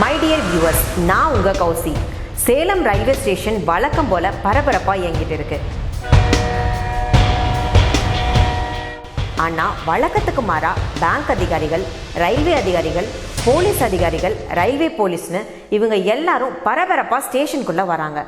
My dear viewers நான் உங்க Kousi. Salem railway station வழக்கம் போல பரபரப்பா இயங்கிட்டு இருக்கு. ஆனா வழக்கத்துக்கு மாறா பேங்க் அதிகாரிகள் ரயில்வே அதிகாரிகள் போலீஸ் அதிகாரிகள் ரயில்வே போலீஸ்னு இவங்க எல்லாரும் பரபரப்பா ஸ்டேஷனுக்குள்ள வராங்க.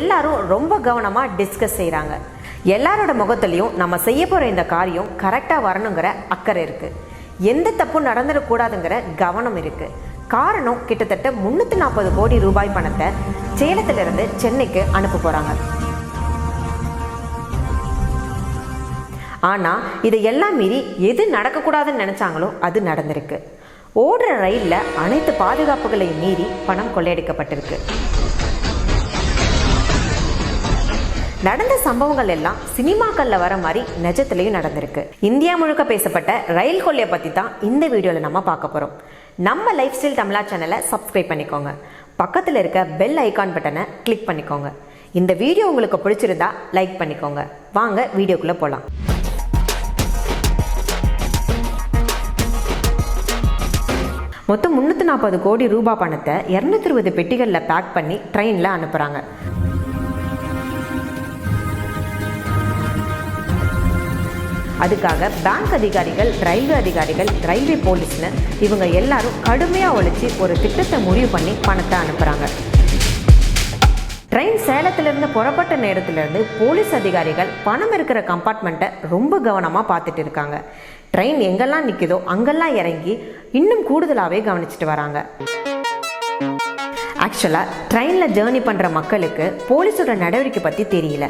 எல்லாரும் ரொம்ப கவனமா டிஸ்கஸ் செய்கிறாங்க எல்லாரோட முகத்துலையும் நம்ம செய்ய போற இந்த காரியம் கரெக்டா வரணுங்கிற அக்கறை இருக்கு. எந்த தப்பும் நடந்துடக்கூடாதுங்கிற கவனம் இருக்குது காரணம் கிட்டத்தட்ட முந்நூற்றி நாற்பது கோடி ரூபாய் பணத்தை சேலத்திலிருந்து சென்னைக்கு அனுப்ப போகிறாங்க ஆனால் இதை எல்லாம் மீறி எது நடக்கக்கூடாதுன்னு நினச்சாங்களோ அது நடந்திருக்கு. ஓடுற ரயிலில் அனைத்து பாதுகாப்புகளையும் மீறி பணம் கொள்ளையடிக்கப்பட்டிருக்கு. நடந்த சம்பவங்கள் எல்லாம் சினிமாக்கள்ல வர மாதிரி நிஜத்திலையும் நடந்திருக்கு. இந்தியா முழுக்க பேசப்பட்ட ரயில் கொள்ளையை பத்தி தான் இந்த வீடியோல நம்ம பார்க்க போறோம். நம்ம லைஃப் ஸ்டைல் தமிழா சேனலை சப்ஸ்கிரைப் பண்ணிக்கோங்க. பக்கத்துல இருக்க பெல் ஐகான் பட்டனை கிளிக் பண்ணிக்கோங்க. இந்த வீடியோ உங்களுக்கு பிடிச்சிருந்தா லைக் பண்ணிக்கோங்க. வாங்க வீடியோக்குள்ள போலாம். மொத்தம் முந்நூற்றி நாற்பது கோடி ரூபாய் பணத்தை இரநூத்தி இருபது பெட்டிகளில் பேக் பண்ணி ட்ரெயினில் அனுப்புகிறாங்க அதுக்காக பேங்க் அதிகாரிகள் ரயில்வே அதிகாரிகள் ரயில்வே போலீஸ்னு இவங்க எல்லாரும் கடுமையாக ஒழிச்சு ஒரு திட்டத்தை முடிவு பண்ணி பணத்தை அனுப்புகிறாங்க ட்ரெயின் சேலத்திலிருந்து புறப்பட்ட நேரத்திலிருந்து போலீஸ் அதிகாரிகள் பணம் இருக்கிற கம்பார்ட்மெண்ட்டை ரொம்ப கவனமாக பார்த்துட்டு இருக்காங்க. ட்ரெயின் எங்கெல்லாம் நிற்குதோ அங்கெல்லாம் இறங்கி இன்னும் கூடுதலாகவே கவனிச்சுட்டு வராங்க. ஆக்சுவலாக ட்ரெயினில் ஜேர்னி பண்ணுற மக்களுக்கு போலீஸோட நடவடிக்கை பற்றி தெரியல.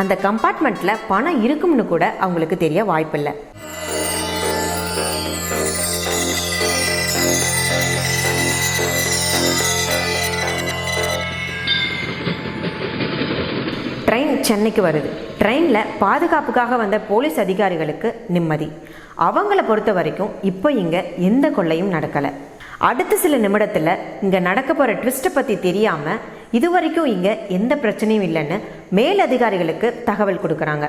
அந்த கம்பார்ட்மெண்ட்டில் பணம் இருக்கும்னு கூட அவங்களுக்கு தெரிய வாய்ப்பில்லை. ட்ரெயின் சென்னைக்கு வருது. ட்ரெயினில் பாதுகாப்புக்காக வந்த போலீஸ் அதிகாரிகளுக்கு நிம்மதி. அவங்கள பொறுத்த வரைக்கும் இப்போ இங்கே எந்த கொள்ளையும் நடக்கலை. அடுத்த சில நிமிடத்தில் இங்கே நடக்க போகிற ட்விஸ்ட்டை பற்றி தெரியாமல் இது வரைக்கும் இங்கே எந்த பிரச்சனையும் இல்லைன்னு மேல் அதிகாரிகளுக்கு தகவல் கொடுக்குறாங்க.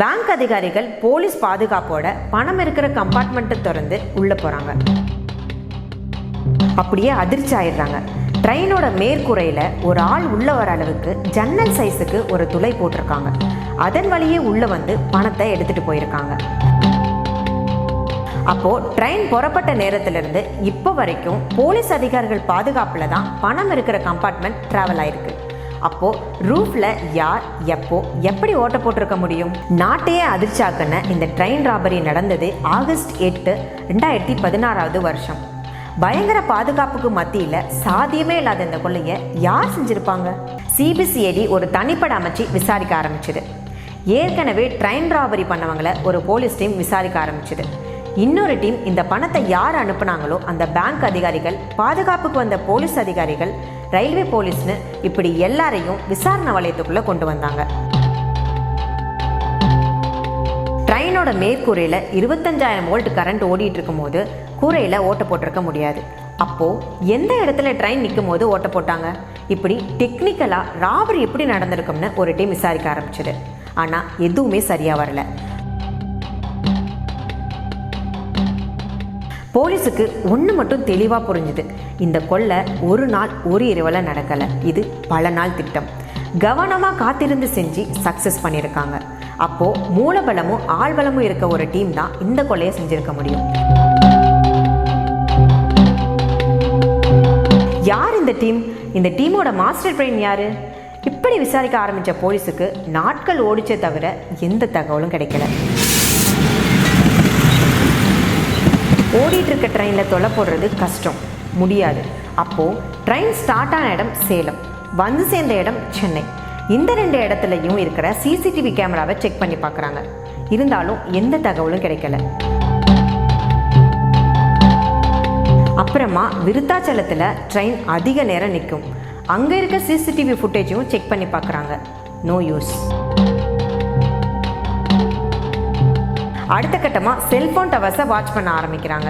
பேங்க் அதிகாரிகள் போலீஸ் பாதுகாப்போட பணம் இருக்கிற கம்பார்ட்மெண்ட்டை திறந்து உள்ளே போகிறாங்க அப்படியே அதிர்ச்சி ஆயிடுறாங்க. ட்ரெயினோட மேற்கூரையில் ஒரு ஆள் உள்ள வர அளவுக்கு ஜன்னல் சைஸுக்கு ஒரு துளை போட்டிருக்காங்க. அதன் வழியே உள்ள வந்து பணத்தை எடுத்துட்டு போயிருக்காங்க. அப்போ ட்ரெயின் புறப்பட்ட நேரத்திலிருந்து இப்போ வரைக்கும் போலீஸ் அதிகாரிகள் பாதுகாப்புல தான் பணம் இருக்கிற கம்பார்ட்மெண்ட் டிராவல் ஆயிருக்கு. அப்போ ரூஃப்ல யார் எப்போ எப்படி ஓட்ட போட்டிருக்க முடியும்? நாட்டையே அதிர்ச்சாக்குன இந்த ட்ரெயின் ராபரி நடந்தது ஆகஸ்ட் எட்டு ரெண்டாயிரத்தி பதினாறாவது வருஷம். பயங்கர பாதுகாப்புக்கு மத்தியில் சாத்தியமே இல்லாத இந்த கொள்ளையை யார் செஞ்சிருப்பாங்க? சிபிசிஐடி ஒரு தனிப்படை அமைச்சு விசாரிக்க ஆரம்பிச்சது. ஏற்கனவே ட்ரெயின் ராபரி பண்ணவங்களை ஒரு போலீஸ் டீம் விசாரிக்க ஆரம்பிச்சது. இன்னொரு டீம் இந்த பணத்தை யார் அனுப்புனாங்களோ அந்த பேங்க் அதிகாரிகள் பாதுகாப்புக்கு வந்த போலீஸ் அதிகாரிகள் ரயில்வே போலீஸ்னு இப்படி எல்லாரையும் விசாரணை வளையத்துக்குள்ள கொண்டு வந்தாங்க. ட்ரெயினோட மேற்கூரையில் இருபத்தஞ்சாயிரம் வோல்ட் கரண்ட் ஓடிட்டு இருக்கும்போது கூரையில் ஓட்ட போட்டிருக்க முடியாது. அப்போ எந்த இடத்துல ட்ரெயின் நிற்கும் போது ஓட்ட போட்டாங்க? இப்படி டெக்னிக்கலாக ராபரி எப்படி நடந்திருக்கும்னு ஒரு டீம் விசாரிக்க ஆரம்பிச்சது. ஆனால் எதுவுமே சரியாக வரல. போலீஸுக்கு ஒன்று மட்டும் தெளிவாக புரிஞ்சுது. இந்த கொள்ளை ஒரு நாள் ஒரு இரவில் நடக்கலை. இது பல நாள் திட்டம். கவனமாக காத்திருந்து செஞ்சு சக்ஸஸ் பண்ணியிருக்காங்க. அப்போது மூலபலமும் ஆள்பலமும் இருக்க ஒரு டீம் தான் இந்த கொள்ளையை செஞ்சுருக்க முடியும். யார் இந்த டீம் இந்த டீமோட மாஸ்டர் பிரெயின் யார்? இப்படி விசாரிக்க ஆரம்பித்த போலீஸுக்கு நாட்கள் ஓடிச்சே தவிர எந்த தகவலும் கிடைக்கல. ஓடிட்டு இருக்க ட்ரெயினில் தொலை போடுறது கஷ்டம். முடியாது. அப்போது ட்ரெயின் ஸ்டார்ட் ஆன இடம் சேலம். வந்து சேர்ந்த இடம் சென்னை. இந்த ரெண்டு இடத்துலையும் இருக்கிற சிசிடிவி கேமராவை செக் பண்ணி பார்க்குறாங்க. இருந்தாலும் எந்த தகவலும் கிடைக்கல. அப்புறமா விருத்தாச்சலத்தில் ட்ரெயின் அதிக நேரம் நிற்கும். அங்கே இருக்க சிசிடிவி ஃபுட்டேஜையும் செக் பண்ணி பார்க்குறாங்க. நோ யூஸ் அடுத்த கட்டமாக செல்ஃபோன் டவர்ஸை வாட்ச் பண்ண ஆரம்பிக்கிறாங்க.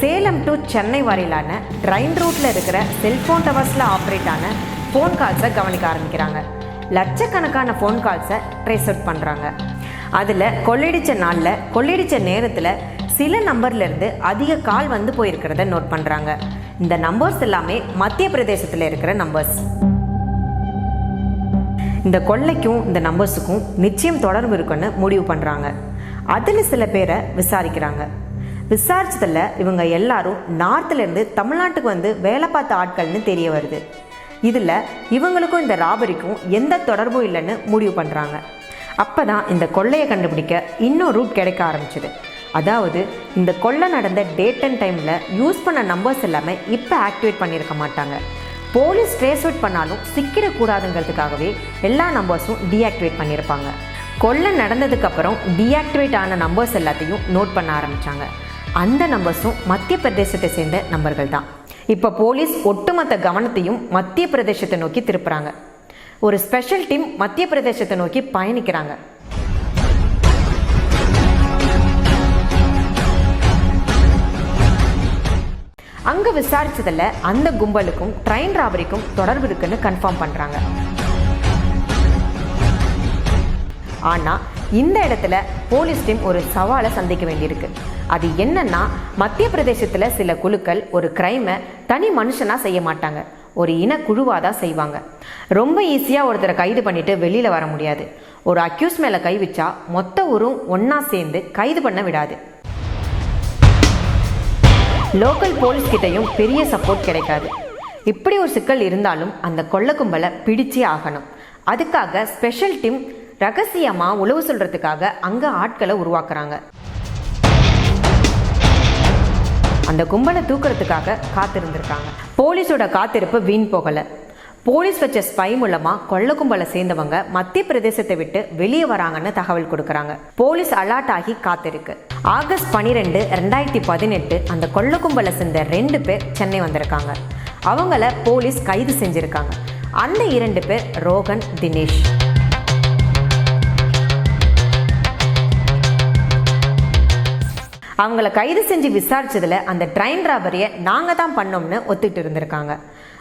சேலம் டு சென்னை வரையிலான ட்ரெயின் ரூட்டில் இருக்கிற செல்ஃபோன் டவர்ஸில் ஆப்ரேட் ஆன ஃபோன் கால்ஸை கவனிக்க ஆரம்பிக்கிறாங்க. லட்சக்கணக்கான ஃபோன் கால்ஸை ட்ரேஸ் அவுட் பண்ணுறாங்க அதில் கொள்ளையடித்த நாளில் கொள்ளையடித்த நேரத்தில் சில நம்பர்லேருந்து அதிக கால் வந்து போயிருக்கிறத நோட் பண்ணுறாங்க இந்த நம்பர்ஸ் எல்லாமே மத்திய பிரதேசத்தில் இருக்கிற நம்பர்ஸ் இந்த கொள்ளைக்கும் இந்த நம்பர்ஸுக்கும் நிச்சயம் தொடர்பு இருக்குன்னு முடிவு பண்ணுறாங்க அதில் சில பேரை விசாரிக்கிறாங்க. விசாரிச்சதில் இவங்க எல்லாரும் நார்த்துலேருந்து தமிழ்நாட்டுக்கு வந்து வேலை பார்த்த ஆட்கள்னு தெரிய வருது. இதில் இவங்களுக்கும் இந்த ராபரிக்கும் எந்த தொடர்பும் இல்லைன்னு முடிவு பண்ணுறாங்க அப்போ தான் இந்த கொள்ளையை கண்டுபிடிக்க இன்னும் ரூட் கிடைக்க ஆரம்பிச்சிது. அதாவது இந்த கொள்ளை நடந்த டேட் அண்ட் டைமில் யூஸ் பண்ண நம்பர்ஸ் எல்லாமே இப்போ ஆக்டிவேட் பண்ணியிருக்க மாட்டாங்க. போலீஸ் ட்ரேஸ் அவுட் பண்ணாலும் சிக்கிடக்கூடாதுங்கிறதுக்காகவே எல்லா நம்பர்ஸும் டீஆக்டிவேட் பண்ணியிருப்பாங்க கொள்ளை நடந்ததுக்கப்புறம் டீஆக்டிவேட் ஆன நம்பர்ஸ் எல்லாத்தையும் நோட் பண்ண ஆரம்பித்தாங்க அந்த நம்பர்ஸும் மத்திய பிரதேசத்தை சேர்ந்த நம்பர்கள் தான். இப்போ போலீஸ் ஒட்டுமொத்த கவனத்தையும் மத்திய பிரதேசத்தை நோக்கி திருப்புறாங்க. ஒரு ஸ்பெஷல் டீம் மத்திய பிரதேசத்தை நோக்கி பயணிக்கிறாங்க. அங்க விசாரிச்சதுல அந்த கும்பலுக்கும் ட்ரெயின் ராபரிக்கும் தொடர்பு இருக்குன்னு கன்ஃபார்ம் பண்றாங்க. ஆனால் இந்த இடத்துல போலீஸ் டீம் ஒரு சவாலை சந்திக்க வேண்டியிருக்கு. அது என்னன்னா மத்திய பிரதேசத்தில் சில குழுக்கள் ஒரு கிரைமை தனி மனுஷனாக செய்ய மாட்டாங்க. ஒரு இனக்குழுவாக தான் செய்வாங்க. ரொம்ப ஈஸியாக ஒருத்தரை கைது பண்ணிட்டு வெளியில் வர முடியாது. ஒரு அக்யூஸ் மேலே கை வச்சா மொத்த ஊரும் ஒன்றா சேர்ந்து கைது பண்ண விடாது. லோக்கல் போலீஸ் கிட்டையும் பெரிய சப்போர்ட் கிடைக்காது. இப்படி ஒரு சிக்கல் இருந்தாலும் அந்த கொள்ள கும்பலை பிடிச்சே ஆகணும். அதுக்காக ஸ்பெஷல் டீம் ரகசியமாக உழவு சொல்கிறதுக்காக அங்கே ஆட்களை உருவாக்குறாங்க. அந்த கும்பலை தூக்குறதுக்காக காத்திருந்திருக்காங்க. போலீஸோட காத்திருப்பு வீண் போகலை. போலீஸ் வச்ச ஸ்பை மூலமா கொள்ள கும்பலை சேர்ந்தவங்க மத்திய பிரதேசத்தை விட்டு வெளியே வராங்கன்னு தகவல் கொடுக்கறாங்க. போலீஸ் அலர்ட் ஆகி காத்திருக்கு. ஆகஸ்ட் பனிரெண்டு ரெண்டாயிரத்தி பதினெட்டு அந்த கொள்ள கும்பலை சேர்ந்த ரெண்டு பேர் சென்னை வந்திருக்காங்க. அவங்கள போலீஸ் கைது செஞ்சிருக்காங்க. அந்த இரண்டு பேர் ரோகன் தினேஷ். அவங்கள கைது செஞ்சு விசாரிச்சதுல அந்த ட்ரெயின் ராபரியை நாங்கள் தான் பண்ணோம்னு ஒத்துக்கிட்டு இருந்திருக்காங்க.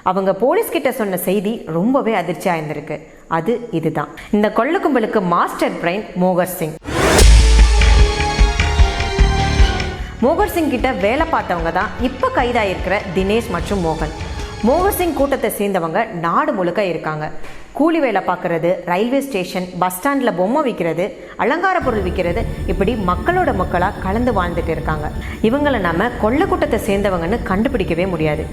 அவங்க போலீஸ் கிட்ட சொன்ன செய்தி ரொம்பவே அதிர்ச்சியாக இருந்திருக்கு அது இதுதான். இந்த கொள்ள கும்பலுக்கு மாஸ்டர் பிரெயின் மோகர் சிங். மோகர் சிங் கிட்ட வேலை பார்த்தவங்க தான் இப்போ கைதாயிருக்கிற தினேஷ் மற்றும் மோகன். மோகர் சிங் கூட்டத்தை சேர்ந்தவங்க நாடு முழுக்க இருக்காங்க. கூலி வேலை பார்க்குறது ரயில்வே ஸ்டேஷன் பஸ் ஸ்டாண்டில் பொம்மை விற்கிறது அலங்கார பொருள் விற்கிறது இப்படி மக்களோட மக்களாக கலந்து வாழ்ந்துட்டு இருக்காங்க. இவங்களை நம்ம கொள்ள கூட்டத்தை சேர்ந்தவங்கன்னு கண்டுபிடிக்கவே முடியாது.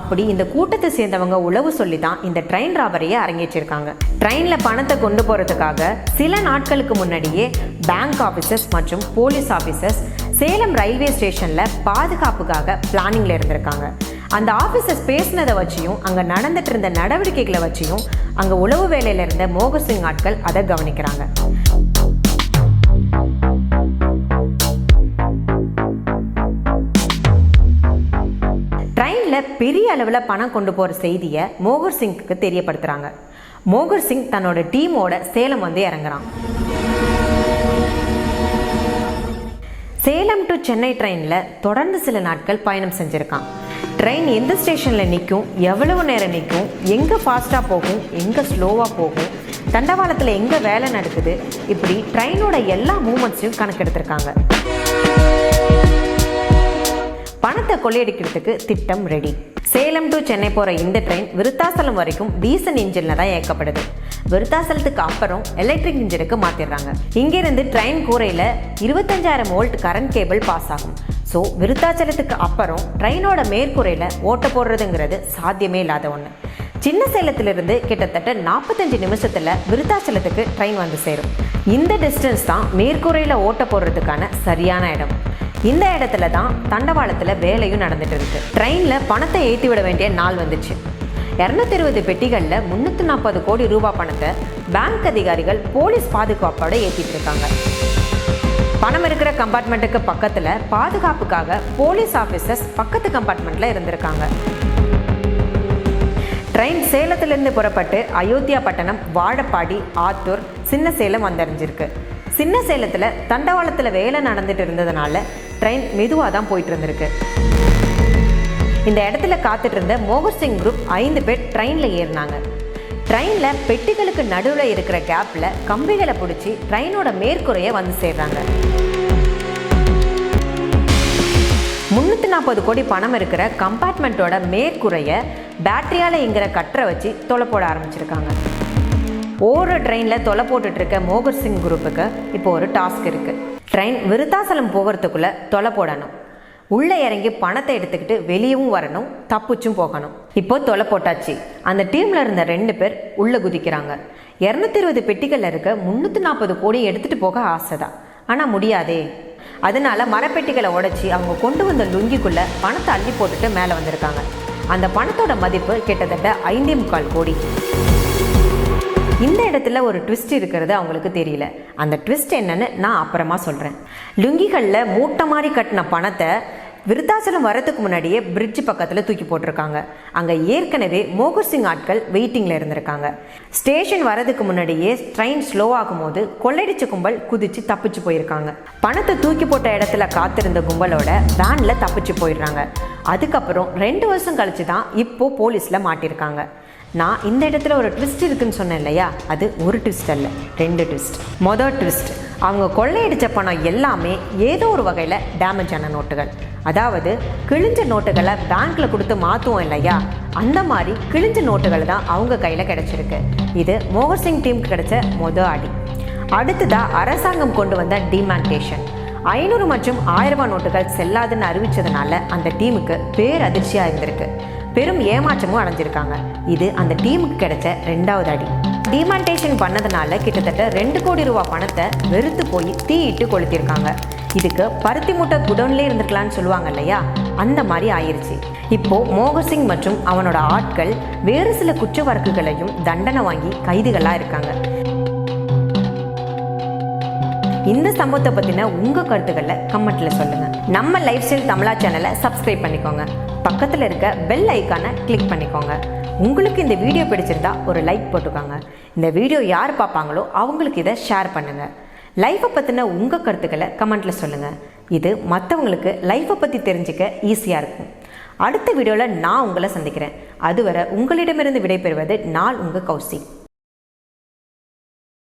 அப்படி இந்த கூட்டத்தை சேர்ந்தவங்க உளவு சொல்லி தான் இந்த ட்ரெயின் ராபரியை அரங்கேற்றிருக்காங்க. ட்ரெயினில் பணத்தை கொண்டு போகிறதுக்காக சில நாட்களுக்கு முன்னாடியே பேங்க் ஆஃபீஸர்ஸ் மற்றும் போலீஸ் ஆஃபீஸர்ஸ் சேலம் ரயில்வே ஸ்டேஷனில் பாதுகாப்புக்காக பிளானிங்கில் இருந்திருக்காங்க. அந்த ஆஃபீஸர்ஸ் பேசினதை வச்சியும் அங்கே நடந்துட்டு இருந்த நடவடிக்கைகளை வச்சியும் அங்கே உளவு வேலையில் இருந்த மோகர் சிங் ஆட்கள் அதை கவனிக்கிறாங்க. ட்ரெயினில் பெரிய அளவில் பணம் கொண்டு போகிற செய்தியை மோகர் சிங்க்கு தெரியப்படுத்துகிறாங்க மோகர் சிங் தன்னோட டீமோட சேலம் வந்து இறங்குறான். சேலம் டு சென்னை ட்ரெயினில் தொடர்ந்து சில நாட்கள் பயணம் செஞ்சுருக்கான். ட்ரெயின் எந்த ஸ்டேஷனில் நிற்கும் எவ்வளவு நேரம் நிற்கும் எங்கே ஃபாஸ்ட்டாக போகும் எங்கே ஸ்லோவாக போகும் தண்டவாளத்தில் எங்கே வேலை நடக்குது இப்படி ட்ரெயினோட எல்லா மூமெண்ட்ஸையும் கணக்கெடுத்திருக்காங்க. பணத்தை கொள்ளையடிக்கிறதுக்கு திட்டம் ரெடி சேலம் டு சென்னை போகிற இந்த ட்ரெயின் விருத்தாசலம் வரைக்கும் டீசல் இன்ஜினில் தான் இயக்கப்படுது. விருத்தாசலத்துக்கு அப்புறம் எலக்ட்ரிக் இன்ஜினுக்கு மாற்றிடுறாங்க இங்கேருந்து ட்ரெயின் கூரையில் இருபத்தஞ்சாயிரம் வோல்ட் கரண்ட் கேபிள் பாஸ் ஆகும். ஸோ விருத்தாச்சலத்துக்கு அப்புறம் ட்ரெயினோட மேற்கூரையில் ஓட்ட போடுறதுங்கிறது சாத்தியமே இல்லாத ஒன்று சின்ன சேலத்திலிருந்து கிட்டத்தட்ட நாற்பத்தஞ்சு நிமிஷத்தில் விருத்தாச்சலத்துக்கு ட்ரெயின் வந்து சேரும். இந்த டிஸ்டன்ஸ் தான் மேற்கூரையில் ஓட்ட போடுறதுக்கான சரியான இடம். இந்த இடத்துல தான் தண்டவாளத்தில் வேலையும் நடந்துட்டு இருக்கு. ட்ரெயினில் பணத்தை ஏற்றி விட வேண்டிய நாள் வந்துச்சு. இரநூத்தி இருபது பெட்டிகளில் முந்நூற்றி நாற்பது கோடி ரூபாய் பணத்தை பேங்க் அதிகாரிகள் போலீஸ் பாதுகாப்போட ஏற்றிட்டு இருக்காங்க. பணம் இருக்கிற கம்பார்ட்மெண்ட்டுக்கு பக்கத்தில் பாதுகாப்புக்காக போலீஸ் ஆஃபீஸர்ஸ் பக்கத்து கம்பார்ட்மெண்ட்டில் இருந்திருக்காங்க. ட்ரெயின் சேலத்திலிருந்து புறப்பட்டு அயோத்தியா பட்டணம் வாழப்பாடி ஆத்தூர் சின்ன சேலம் வந்தடைஞ்சிருக்கு. சின்ன சேலத்தில் தண்டவாளத்தில் வேலை நடந்துட்டு இருந்ததுனால ட்ரெயின் மெதுவாக தான் போயிட்டு இருந்திருக்கு. இந்த இடத்துல காத்துட்டு இருந்த மோகர் சிங் குரூப் ஐந்து பேர் ட்ரெயினில் ஏறினாங்க. ட்ரெயினில் பெட்டிகளுக்கு நடுவில் இருக்கிற கேப்பில் கம்பிகளை பிடிச்சி ட்ரெயினோட மேற்கூரையை வந்து சேர்றாங்க. முந்நூற்றி நாற்பது கோடி பணம் இருக்கிற கம்பார்ட்மெண்ட்டோட மேற்கூரையை பேட்டரியால் இங்கிற கட்டரை வச்சு தொலை போட ஆரம்பிச்சிருக்காங்க. ஒவ்வொரு ட்ரெயினில் தொலை போட்டுட்ருக்க மோகர் சிங் குரூப்புக்கு இப்போ ஒரு டாஸ்க் இருக்குது ட்ரெயின் விருத்தாசலம் போகிறதுக்குள்ளே தொலை போடணும். உள்ளே இறங்கி பணத்தை எடுத்துக்கிட்டு வெளியவும் வரணும் தப்பிச்சும் போகணும். இப்போ தொலை போட்டாச்சு. அந்த டீமில் இருந்த ரெண்டு பேர் உள்ளே குதிக்கிறாங்க. இரநூத்தி இருபது பெட்டிகளில் இருக்க முந்நூற்றி நாற்பது கோடி எடுத்துகிட்டு போக ஆசைதான். ஆனால் முடியாதே. அதனால மரப்பெட்டிகளை உடைச்சி அவங்க கொண்டு வந்த லுங்கிக்குள்ளே பணத்தை அள்ளி போட்டுட்டு மேலே வந்திருக்காங்க. அந்த பணத்தோட மதிப்பு கிட்டத்தட்ட ஐந்தே முக்கால் கோடி. இந்த இடத்துல ஒரு ட்விஸ்ட் இருக்கிறது அவங்களுக்கு தெரியல. அந்த ட்விஸ்ட் என்னன்னு நான் அப்புறமா சொல்கிறேன் லுங்கிகளில் மூட்டை மாதிரி கட்டின பணத்தை விருத்தாசலம் வரதுக்கு முன்னாடியே பிரிட்ஜ் பக்கத்தில் தூக்கி போட்டிருக்காங்க. அங்கே ஏற்கனவே மோகர் சிங் ஆட்கள் வெயிட்டிங்கில் இருந்திருக்காங்க. ஸ்டேஷன் வரதுக்கு முன்னாடியே ட்ரெயின் ஸ்லோ ஆகும்போது கொள்ளையடிச்ச கும்பல் குதிச்சு தப்பிச்சு போயிருக்காங்க. பணத்தை தூக்கி போட்ட இடத்துல காத்திருந்த கும்பலோட வேனில் தப்பிச்சு போயிடுறாங்க. அதுக்கப்புறம் ரெண்டு வருஷம் கழிச்சு தான் இப்போ போலீஸில் மாட்டியிருக்காங்க நான் இந்த இடத்துல ஒரு ட்விஸ்ட் இருக்குன்னு சொன்னேன் இல்லையா? அது ஒரு ட்விஸ்ட் அல்ல ரெண்டு ட்விஸ்ட் மொதல் ட்விஸ்ட் அவங்க கொள்ளையடித்த பணம் எல்லாமே ஏதோ ஒரு வகையில் டேமேஜ் ஆன நோட்டுகள். அதாவது கிழிஞ்ச நோட்டுகளை பேங்க்கில் கொடுத்து மாற்றுவோம் இல்லையா? அந்த மாதிரி கிழிஞ்ச நோட்டுகள் தான் அவங்க கையில் கிடச்சிருக்கு. இது மோகர் சிங் டீமுக்கு கிடைச்ச மொதல் அடி. அடுத்ததாக அரசாங்கம் கொண்டு வந்த டிமாண்டேஷன் ஐநூறு மற்றும் ஆயிரம் ரூபாய் நோட்டுகள் செல்லாதுன்னு அறிவிச்சதுனால அந்த டீமுக்கு பேரதிர்ச்சியாக இருந்திருக்கு. பெரும் ஏமாற்றமும் அடைஞ்சிருக்காங்க. இது அந்த டீமுக்கு கிடைச்ச ரெண்டாவது அடி. டிமான்டேஷன் பண்ணதுனால கிட்டத்தட்ட ரெண்டு கோடி ரூபா பணத்தை வெறுத்து போய் தீயிட்டு கொளுத்திருக்காங்க. இதுக்கு பருத்தி மூட்டை குடோன்லேயே இருந்திருக்கலாம்னு சொல்லுவாங்க இல்லையா? அந்த மாதிரி ஆயிடுச்சு இப்போ மோகசிங் சிங் மற்றும் அவனோட ஆட்கள் வேறு சில குற்ற வழக்குகளையும் தண்டனை வாங்கி கைதிகளாக இருக்காங்க. இந்த சம்பவத்தை பற்றின உங்கள் கருத்துக்களை கமெண்ட்டில் சொல்லுங்கள் நம்ம லைஃப் ஸ்டைல் தமிழா சேனலை சப்ஸ்கிரைப் பண்ணிக்கோங்க. பக்கத்தில் இருக்க பெல் ஐக்கானை கிளிக் பண்ணிக்கோங்க. உங்களுக்கு இந்த வீடியோ பிடிச்சிருந்தா ஒரு லைக் போட்டுக்கோங்க. இந்த வீடியோ யார் பார்ப்பாங்களோ அவங்களுக்கு இதை ஷேர் பண்ணுங்கள் லைஃப்பை பற்றின உங்கள் கருத்துக்களை கமெண்ட்டில் சொல்லுங்கள் இது மற்றவங்களுக்கு லைஃப்பை பற்றி தெரிஞ்சுக்க ஈஸியாக இருக்கும். அடுத்த வீடியோவில் நான் உங்களை சந்திக்கிறேன். அதுவரை உங்களிடமிருந்து விடைபெறுவது நான் உங்கள் கௌசிக்.